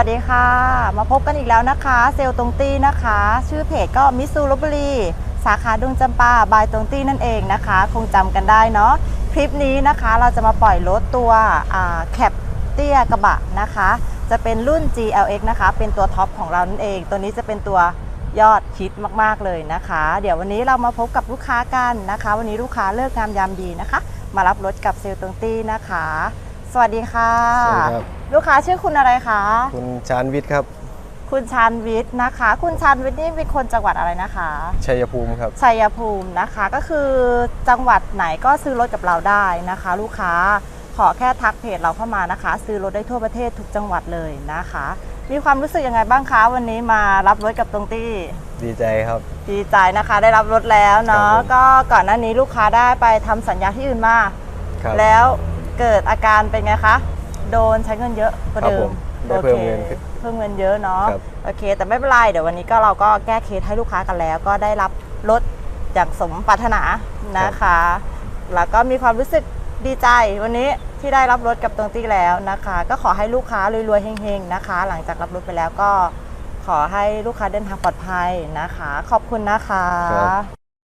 วัสดีค่ะ มาพบกันอีกแล้วนะคะ เซลล์ตรงตี้นะคะ ชื่อเพจก็มิสูลบบุรี สาขาดวงจำปาบายตรงตี้นั่นเองนะคะ คงจำกันได้เนาะคลิปนี้นะคะเราจะมาปล่อยรถตัวแคปเตี้ยกระบะนะคะ จะเป็นรุ่น GLX นะคะ เป็นตัวท็อปของเรานั่นเอง ตัวนี้จะเป็นตัวยอดฮิตมากๆเลยนะคะ เดี๋ยววันนี้เรามาพบกับลูกค้ากันนะคะ วันนี้ลูกค้าเลิกงามยามดีนะคะ มารับรถกับเซลล์ตรงตี้นะคะ สวัสดีค่ะ สวัสดีครับ ลูกค้าชื่อคุณอะไรคะ คุณชานวิทย์ครับ คุณชานวิทย์นะคะ คุณชานวิทย์นี่เป็นคนจังหวัดอะไรนะคะ ชัยภูมิครับ ชัยภูมินะคะ ก็คือจังหวัดไหนก็ซื้อรถกับเราได้นะคะ ลูกค้าขอแค่ทักเพจเราเข้ามานะคะ ซื้อรถได้ทั่วประเทศทุกจังหวัดเลยนะคะ มีความรู้สึกยังไงบ้างคะวันนี้มารับรถกับตรงตี้ ดีใจครับ ดีใจนะคะ ได้รับรถแล้วเนาะ ครับผม ก็ก่อนหน้านี้ลูกค้าได้ไปทำสัญญาที่อื่นมา ครับแล้ว เกิดอาการเป็นไงคะ โดนใช้เงินเยอะกว่าครับเดิผมมได้เพิ่มเงินโอคขึ้นเพิ่มเงินเยอะเนาะครับ โอเค แต่ไม่เป็นไรเดี๋ยววันนี้ก็เราก็แก้เคสให้ลูกค้ากันแล้ว ก็ได้รับรถอย่างสมปรารถนานะคะ แล้วก็มีความรู้สึกดีใจวันนี้ที่ได้รับรถกับตรงตี้แล้วนะคะ ก็ขอให้ลูกค้ารวยๆเฮงๆนะคะ หลังจากรับรถไปแล้วก็ขอให้ลูกค้าเดินทางปลอดภัยนะคะ ขอบคุณนะคะครับ